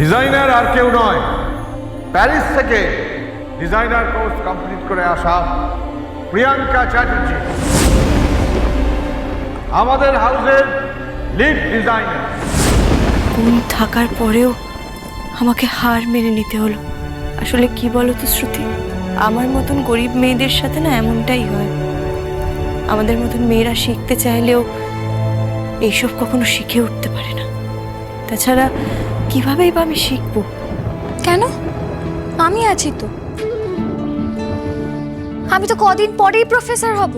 Designer আর কেউ নয়। Paris থেকে ডিজাইনার কোর্স কমপ্লিট করে আসা প্রিয়াঙ্কা চ্যাটার্জি। আমাদের হাউসের লিড ডিজাইনার গুণ থাকার পরেও আমাকে হার মেনে নিতে হলো। আসলে কি বলো তো শ্রুতি? আমার মতন গরিব মেয়েদের সাথে না এমনটাই হয়। আমাদের মতন মেয়েরা শিখতে চাইলেও এইসব কখনো শিখে উঠতে পারে না। তাছাড়া কিভাবেই বা আমি শিখব? কেন? আমি আছি তো। আমি তো কদিন পরেই প্রফেসর হব।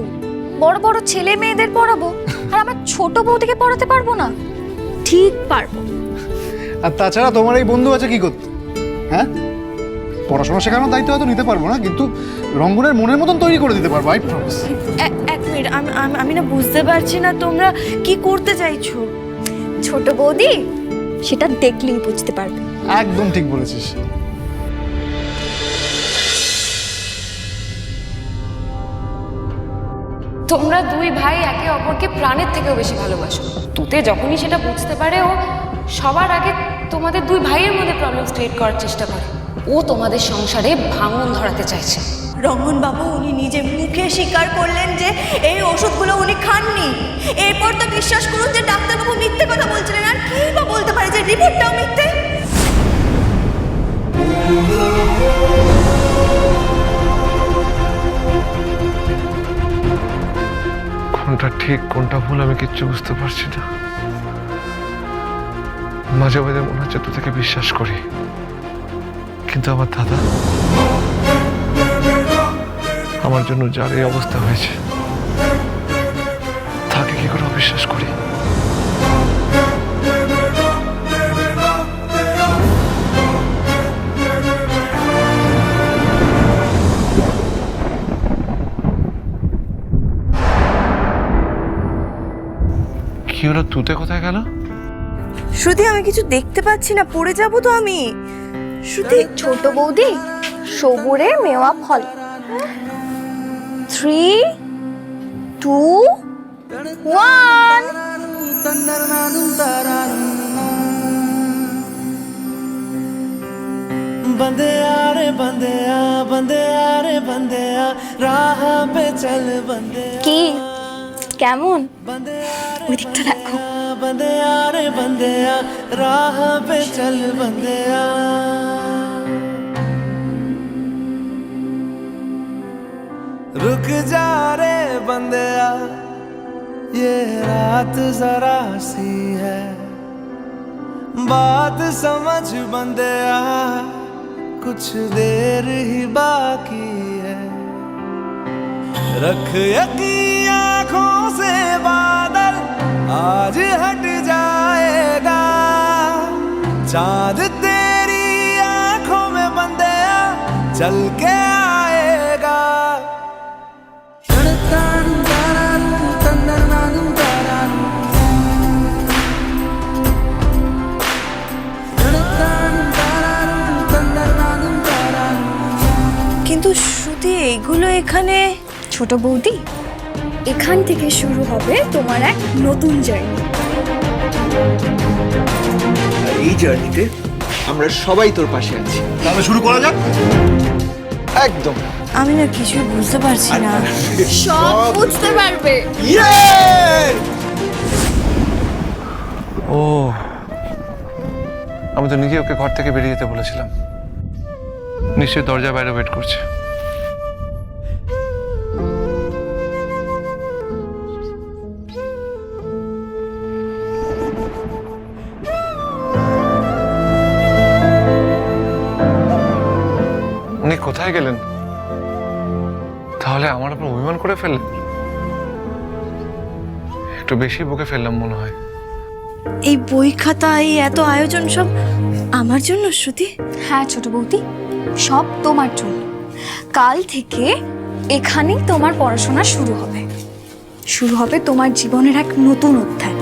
বড় বড় ছেলে মেয়েদের পড়াবো। আর আমার ছোট বউদিকে পড়াতে পারব না। ঠিক পারব। আর তাছাড়া তোমার এই বন্ধু আছে কি করতে? হ্যাঁ? পড়াশোনা শেখানোর দায়িত্ব হয়তো নিতে পারব না কিন্তু রঙ্গনের মনের মতন তৈরি করে দিতে পারব আই প্রমিস এক- এক মিনিট আমি আমি- আমি না বুঝতে পারছি না তোমরা কি করতে চাইছো? ছোট বৌদি সেটা দেখলেই বুঝতে পারবে। একদম ঠিক বলেছিস। তোমরা দুই ভাই একে অপরকে প্রাণের থেকেও বেশি ভালোবাসো। তুতে যখনই সেটা বুঝতে পারে ও সবার আগে তোমাদের দুই ভাইয়ের মধ্যে প্রবলেম ক্রিয়েট করার চেষ্টা করে। ও তোমাদের সংসারে ভাঙন ধরাতে চাইছে। রমন বাবু উনি নিজে মুখে স্বীকার করলেন যে এই ওষুধগুলো উনি খাননি। এরপর তো বিশ্বাস করুন যে ডাক্তারবাবু মিথ্যে কথা বলছিলেন। আর কি বা বলতে পারে যে রিপোর্টটাও মিথ্যে? কোনটা ঠিক, কোনটা ভুল আমি কিচ্ছু বুঝতে পারছি না। মাঝে মাঝে মনে হচ্ছে তোকে বিশ্বাস করি। কিন্তু আমার দাদা আমার জন্য যার এই অবস্থা হয়েছে তাকে কি করে অবিশ্বাস করি? কি হলো তুতে কোথায় গেল? শ্রুতি আমি কিছু দেখতে পাচ্ছি না পড়ে যাব তো আমি। শ্রুতি ছোট বৌদি সবুরে মেওয়া ফল। থ্রি টু ওয়ান बंदे रे बंदे बंदे रे बंदे राह पे चल बंदे কি কেমন बंदे ওই দিকটা দেখো बंदे रे बंदे राह पे चल बंदे रुक जा रे बंदे ये रात जरा सी है। बात समझ बंदे कुछ देर ही बाकी है। रख यकीन आँखों से बादल, आज हट जाएगा। चाँद तेरी आँखों में बंदे चल के ছোট বৌদি এখান থেকে শুরু হবে তোমার এক নতুন জার্নি আর এই জার্নিতে আমরা সবাই তোর পাশে আছি। তাহলে শুরু করা যাক? একদম। আমি না কিছুই বুঝতে পারছি না। সব বুঝতে পারবে। ও আমি তো নিজে ওকে ঘর থেকে বেরিয়ে যেতে বলেছিলাম। নিশ্চয়ই দরজা বাইরে ওয়েট করছে। তাহলে আমার উপর অভিমান করে ফেললেন একটু বেশি বুকে ফেললাম মনে হয়। এই বই খাতা এই এত আয়োজন সব আমার জন্য শ্রুতি? হ্যাঁ ছোট বৌদি সব তোমার জন্য। কাল থেকে এখানেই তোমার পড়াশোনা শুরু হবে। শুরু হবে তোমার জীবনের এক নতুন অধ্যায়।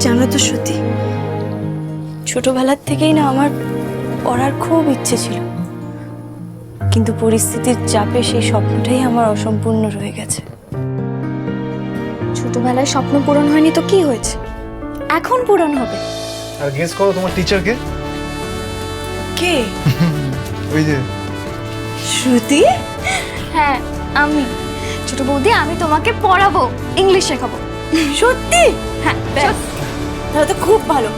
জানো তো শ্রুতি ছোটবেলার থেকেই না আমার পড়ার খুব ইচ্ছে ছিল। কিন্তু পরিস্থিতির চাপে সেই স্বপ্নটাই আমার অসম্পূর্ণ রয়ে গেছে। ছোটবেলায় স্বপ্ন পূরণ হয়নি তো কি হয়েছে? এখন পূরণ হবে। আর গেস করো তোমার টিচারকে কে? কে? ওই যে। শ্রুতি? হ্যাঁ আমি। ছোট বৌদি আমি তোমাকে পড়াবো ইংলিশ শেখাবো। সত্যি? হ্যাঁ ব্যাস তাহলে তো খুব ভালো।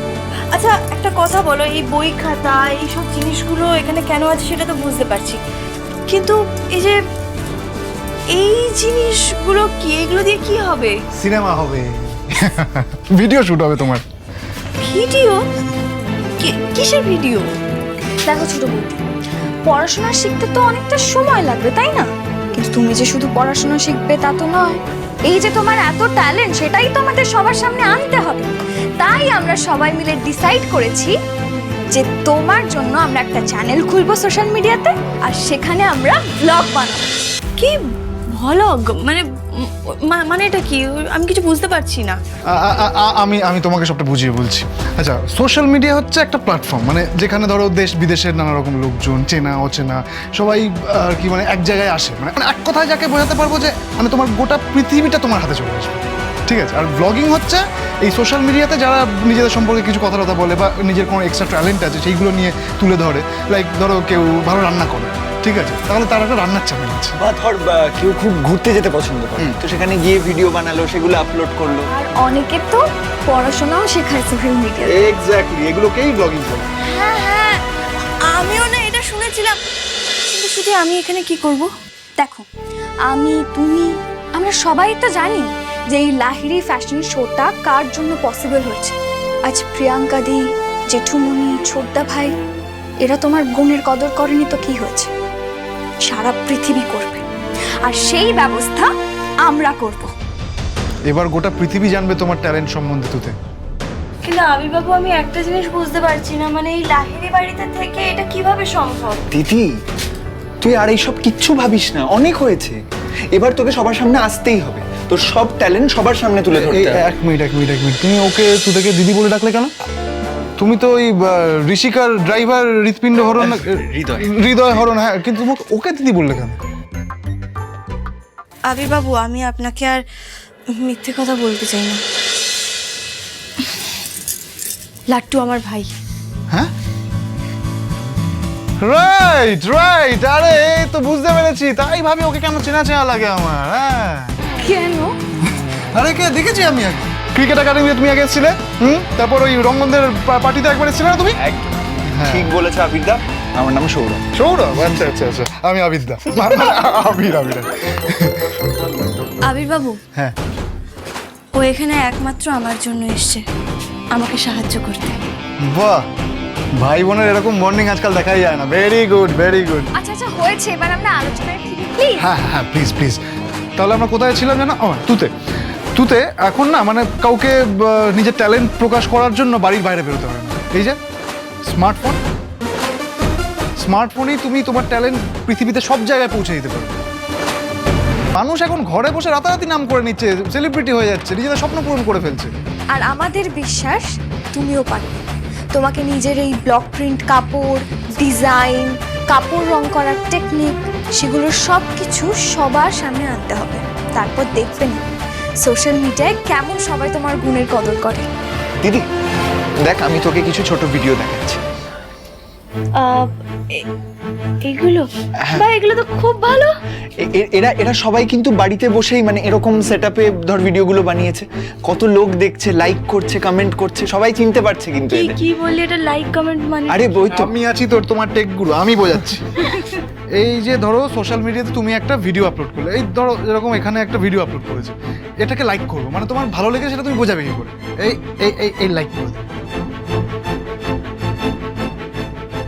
আচ্ছা একটা কথা বলো এই বই খাতা এইসব জিনিসগুলো এখানে কেন আছে সেটা তো বুঝতে পারছি। কিন্তু এই যে এই জিনিসগুলো কি এগুলো দিয়ে কি হবে? সিনেমা হবে। ভিডিও শুট হবে তোমার। ভিডিও? কিসের ভিডিও? দেখো ছোট বৌদি পড়াশোনা শিখতে তো অনেকটা সময় লাগবে তাই না? কিন্তু তুমি যে শুধু পড়াশোনা শিখবে তা তো নয়। এই যে তোমার এত ট্যালেন্ট সেটাই তো আমাদের সবার সামনে আনতে হবে। তাই আমরা সবাই মিলে ডিসাইড করেছি যে তোমার জন্য আমরা একটা চ্যানেল খুলবো সোশ্যাল মিডিয়াতে আর সেখানে আমরা ব্লগ বানাবো। কি ভলগ? মানে মানে এটা কি? আমি কিছু বুঝতে পারছি না। আমি আমি তোমাকে সবটা বুঝিয়ে বলছি। আচ্ছা সোশ্যাল মিডিয়া হচ্ছে একটা প্ল্যাটফর্ম মানে যেখানে ধরো দেশ, বিদেশের নানা রকম লোকজন, চেনা, অচেনা, সবাই, আর কি মানে এক জায়গায় আসে। মানে মানে এক কথায় যাকে বোঝাতে পারব যে মানে তোমার গোটা পৃথিবীটা তোমার হাতে চলে আসবে। ঠিক আছে? আর ব্লগিং হচ্ছে এই সোশ্যাল মিডিয়াতে যারা নিজেদের সম্পর্কে কিছু কথা বলে বা নিজের কোনো এক্সট্রা ট্যালেন্ট আছে, সেইগুলো নিয়ে তুলে ধরে। লাইক ধরো কেউ ভালো রান্না করে। ঠিক আছে তাহলে তার একটা রান্নার চ্যানেল আছে। বা ধর বা কেউ খুব ঘুরতে যেতে পছন্দ করে। তো সেখানে গিয়ে ভিডিও বানালো সেগুলো আপলোড করল। আর অনেকে তো পড়াশোনাও শেখায় সোশ্যাল মিডিয়াতে এক্স্যাক্টলি এগুলোকেই ব্লগিং বলে। হ্যাঁ হ্যাঁ আমিও না এটা শুনেছিলাম। কিন্তু শুধু আমি এখানে কি করব? দেখো আমি তুমি আমরা সবাই তো জানি যে এই লাহিড়ি ফ্যাশন শোটা কার জন্য পসিবল হয়েছে। আজ প্রিয়াঙ্কা দি জেঠুমনি ছোটদা ভাই এরা তোমার গুণের কদর করেনি তো কি হয়েছে? সারা পৃথিবী করবে। আর সেই ব্যবস্থা আমরা করব। এবার গোটা পৃথিবী জানবে তোমার ট্যালেন্ট সম্বন্ধে তুতে কিন্তু আবিবাবু আমি একটা জিনিস বুঝতে পারছি না মানে এই লাহিড়ি বাড়িতে থেকে এটা কীভাবে সম্ভব? দিদি তুই আর এইসব কিচ্ছু ভাবিস না অনেক হয়েছে। এবার তোকে সবার সামনে আসতেই হবে। তোর সব ট্যালেন্ট সবার সামনে তুলে এই ধরতে হবে। এক মিনিট এক মিনিট এক মিনিট। তুমি ওকে তুদেকে দিদি বলে ডাকলে কেন? তুমি তো ওই ঋষিকার ড্রাইভার হৃৎপিণ্ড হরণ হৃদয়। হৃদয় হরণ হ্যাঁ কিন্তু ওকে দিদি বললে কেন? আবিবাবু আমি আপনাকে আর মিথ্যে কথা বলতে চাই না। লাট্টু আমার ভাই। হ্যাঁ? রাইট রাইট আরে এই তো বুঝতে পেরেছি তাই ভাবি ওকে কেন চেনা চেনা লাগে আমার হ্যাঁ। কেন? আরে কে দেখেছি আমি আগে। ক্রিকেট একাডেমিতে তুমি আগে এসেছিলে হুম? তারপর ওই রঙ্গনদের পার্টিতে একবার এসেছিলে না তুমি? একদম। ঠিক বলেছ আবিরদা আমার নাম সৌরভ। সৌরভ? আচ্ছা আচ্ছা আচ্ছা। আমি আবিদা। আবির আবির। আবির্বাবু? হ্যাঁ। ও এখানে একমাত্র আমার জন্য এসছে। আমাকে সাহায্য করতে। বাহ! ভাই বোনের এরকম বন্ডিং আজকাল দেখাই যায় না। ভেরি গুড ভেরি গুড আচ্ছা আচ্ছা হয়েছে। এবার আমরা আলোচনায় ফিরি প্লিজ হ্যাঁ হ্যাঁ, হ্যাঁ প্লিজ প্লিজ তাহলে আমরা কোথায় ছিলাম জানো ও তুতে। তুতে এখন না মানে কাউকে নিজের ট্যালেন্ট প্রকাশ করার জন্য বাড়ির বাইরে বেরোতে হয় না। এই যে স্মার্টফোন স্মার্টফোনেই তুমি তোমার ট্যালেন্ট পৃথিবীতে সব জায়গায় পৌঁছে দিতে পারবে। মানুষ এখন ঘরে বসে রাতারাতি নাম করে নিচ্ছে সেলিব্রিটি হয়ে যাচ্ছে, নিজেদের স্বপ্ন পূরণ করে ফেলছে। আর আমাদের বিশ্বাস, তুমিও পারবে তোমাকে নিজের এই ব্লক প্রিন্ট কাপড় ডিজাইন কাপড় রং করার টেকনিক সেগুলোর সব কিছু সবার সামনে আনতে হবে। তারপর দেখবে না। সোশ্যাল মিডিয়ায় কেমন সবাই তোমার গুণের কদর করে? দিদি দেখ আমি তোকে কিছু ছোট ভিডিও দেখাচ্ছি। এগুলো? বা এগুলো তো খুব ভালো। এরা এরা সবাই কিন্তু বাড়িতে বসেই মানে এরকম সেট আপে ধর ভিডিওগুলো বানিয়েছে। কত লোক দেখছে লাইক করছে কমেন্ট করছে সবাই চিনতে পারছে কিন্তু কি কি বললি এটা লাইক কমেন্ট মানে? আরে বই তো আমি আছি তোর তোমার টেক গুরু আমি বোঝাচ্ছি। এই যে ধরো সোশ্যাল মিডিয়াতে তুমি একটা ভিডিও আপলোড করলে, এই ধরো এরকম এখানে একটা ভিডিও আপলোড করেছে, এটাকে লাইক করব মানে তোমার ভালো লেগেছে সেটা তুমি বোঝাবে কি করে? এই এই এই এই লাইক করে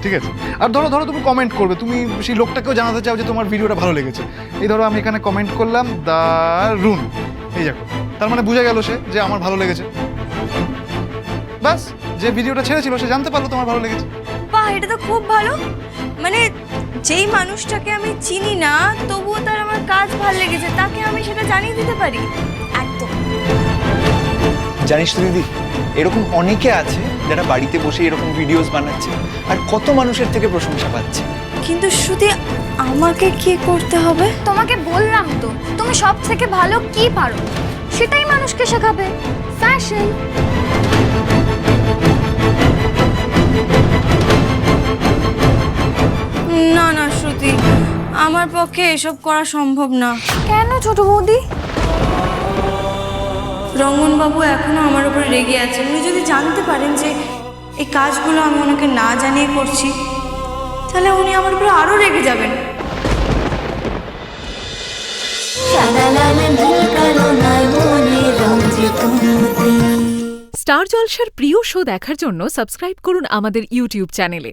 ঠিক আছে? আর ধরো ধরো তুমি কমেন্ট করবে, তুমি সেই লোকটাকেও জানাতে চাও যে তোমার ভিডিওটা ভালো লেগেছে। এই ধরো আমি এখানে কমেন্ট করলাম দারুণ এই দেখো, তার মানে বুঝে গেল সে যে আমার ভালো লেগেছে। ব্যাস, যে ভিডিওটা ছেড়েছিল, সে জানতে পারল তোমার ভালো লেগেছে। বাহ, এটা তো খুব ভালো। মানে যেই মানুষটাকে আমি চিনি না তবুও তার আমার কাজ ভালো লেগেছে তাকে আমি সেটা জানিয়ে দিতে পারি? একদম। জানিস তো দিদি এরকম অনেকে আছে যারা বাড়িতে বসে এরকম ভিডিওস বানাচ্ছে আর কত মানুষের থেকে প্রশংসা পাচ্ছে। কিন্তু শুধু আমাকে কি করতে হবে? তোমাকে বললাম তো তুমি সব থেকে ভালো কি পারো? সেটাই মানুষকে শেখাবে। ফ্যাশন আমার পক্ষে এসব করা সম্ভব না। কেন ছোট বৌদি? রঙ্গনবাবু এখনও আমার উপরে রেগে আছেন উনি যদি জানতে পারেন যে এই কাজগুলো আমি ওনাকে না জানিয়ে করছি তাহলে উনি আমার উপরে আরও রেগে যাবেন। স্টার জলসার প্রিয় শো দেখার জন্য সাবস্ক্রাইব করুন আমাদের ইউটিউব চ্যানেলে।